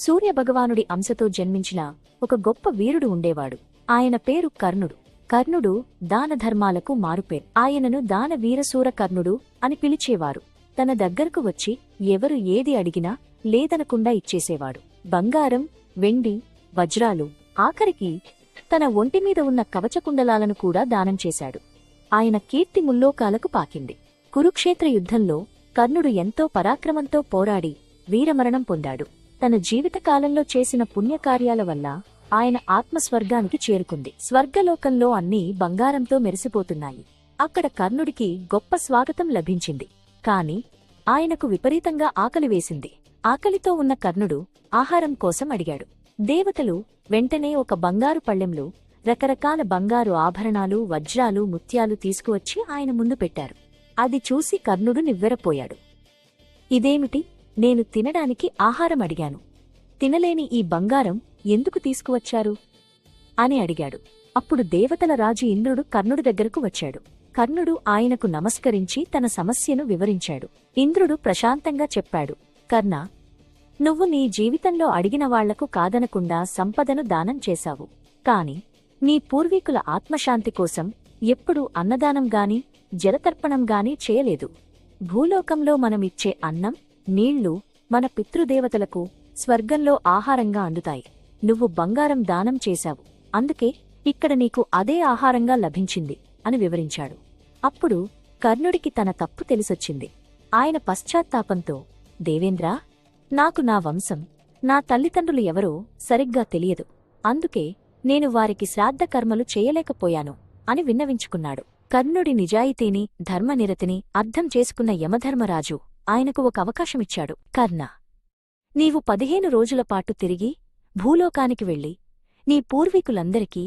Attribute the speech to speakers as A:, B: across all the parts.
A: సూర్యభగవానుడి అంశతో జన్మించిన ఒక గొప్ప వీరుడు ఉండేవాడు. ఆయన పేరు కర్ణుడు. కర్ణుడు దానధర్మాలకు మారుపేరు. ఆయనను దాన వీరసూర కర్ణుడు అని పిలిచేవారు. తన దగ్గరకు వచ్చి ఎవరు ఏది అడిగినా లేదనకుండా ఇచ్చేసేవాడు. బంగారం వెండి వజ్రాలు ఆఖరికి తన ఒంటిమీద ఉన్న కవచకుండలాలను కూడా దానం చేశాడు. ఆయన కీర్తి ముల్లోకాలకు పాకింది. కురుక్షేత్ర యుద్ధంలో కర్ణుడు ఎంతో పరాక్రమంతో పోరాడి వీరమరణం పొందాడు. తన జీవితకాలంలో చేసిన పుణ్యకార్యాల వల్ల ఆయన ఆత్మ స్వర్గానికి చేరుకుంది. స్వర్గలోకంలో అన్నీ బంగారంతో మెరిసిపోతున్నాయి. అక్కడ కర్ణుడికి గొప్ప స్వాగతం లభించింది. కాని ఆయనకు విపరీతంగా ఆకలి వేసింది. ఆకలితో ఉన్న కర్ణుడు ఆహారం కోసం అడిగాడు. దేవతలు వెంటనే ఒక బంగారు పళ్ళెంలో రకరకాల బంగారు ఆభరణాలు వజ్రాలు ముత్యాలు తీసుకువచ్చి ఆయన ముందు పెట్టారు. అది చూసి కర్ణుడు నివ్వెరపోయాడు. ఇదేమిటి? నేను తినడానికి ఆహారం అడిగాను. తినలేని ఈ బంగారం ఎందుకు తీసుకువచ్చారు? అని అడిగాడు. అప్పుడు దేవతల రాజు ఇంద్రుడు కర్ణుడి దగ్గరకు వచ్చాడు. కర్ణుడు ఆయనకు నమస్కరించి తన సమస్యను వివరించాడు. ఇంద్రుడు ప్రశాంతంగా చెప్పాడు. కర్ణ నువ్వు నీ జీవితంలో అడిగిన వాళ్ళకు కాదనకుండా సంపదను దానం చేశావు. కాని నీ పూర్వీకుల ఆత్మశాంతి కోసం ఎప్పుడూ అన్నదానం గాని జలతర్పణం గాని చేయలేదు. భూలోకంలో మనమిచ్చే అన్నం నీళ్ళు మన పితృదేవతలకు స్వర్గంలో ఆహారంగా అందుతాయి. నువ్వు బంగారం దానం చేశావు. అందుకే ఇక్కడ నీకు అదే ఆహారంగా లభించింది అని వివరించాడు. అప్పుడు కర్ణుడికి తన తప్పు తెలిసొచ్చింది. ఆయన పశ్చాత్తాపంతో దేవేంద్రా నాకు నా వంశం నా తల్లిదండ్రులు ఎవరో సరిగ్గా తెలియదు. అందుకే నేను వారికి శ్రాద్ధకర్మలు చేయలేకపోయాను అని విన్నవించుకున్నాడు. కర్ణుడి నిజాయితీని ధర్మనిరతిని అర్థం చేసుకున్న యమధర్మరాజు ఆయనకు ఒక అవకాశమిచ్చాడు. కర్ణ నీవు పదిహేను రోజులపాటు తిరిగి భూలోకానికి వెళ్ళి నీ పూర్వీకులందరికీ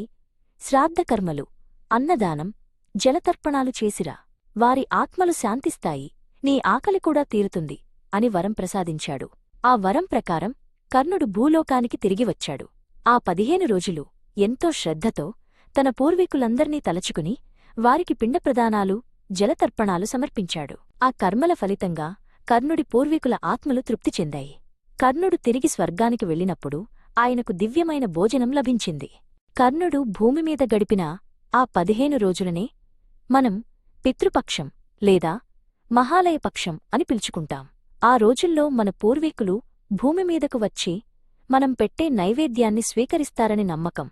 A: శ్రాద్ధకర్మలు అన్నదానం జలతర్పణాలు చేసిరా. వారి ఆత్మలు శాంతిస్తాయి నీ ఆకలి కూడా తీరుతుంది అని వరం ప్రసాదించాడు. ఆ వరం ప్రకారం కర్ణుడు భూలోకానికి తిరిగి వచ్చాడు. ఆ పదిహేను రోజులు ఎంతో శ్రద్ధతో తన పూర్వీకులందర్నీ తలచుకుని వారికి పిండప్రదానాలు జలతర్పణాలు సమర్పించాడు. ఆ కర్మల ఫలితంగా కర్ణుడి పూర్వీకుల ఆత్మలు తృప్తి చెందాయి. కర్ణుడు తిరిగి స్వర్గానికి వెళ్ళినప్పుడు ఆయనకు దివ్యమైన భోజనం లభించింది. కర్ణుడు భూమిమీద గడిపిన ఆ పదిహేను రోజులనే మనం పితృపక్షం లేదా మహాలయపక్షం అని పిలుచుకుంటాం. ఆ రోజుల్లో మన పూర్వీకులు భూమిమీదకు వచ్చి మనం పెట్టే నైవేద్యాన్ని స్వీకరిస్తారని నమ్మకం.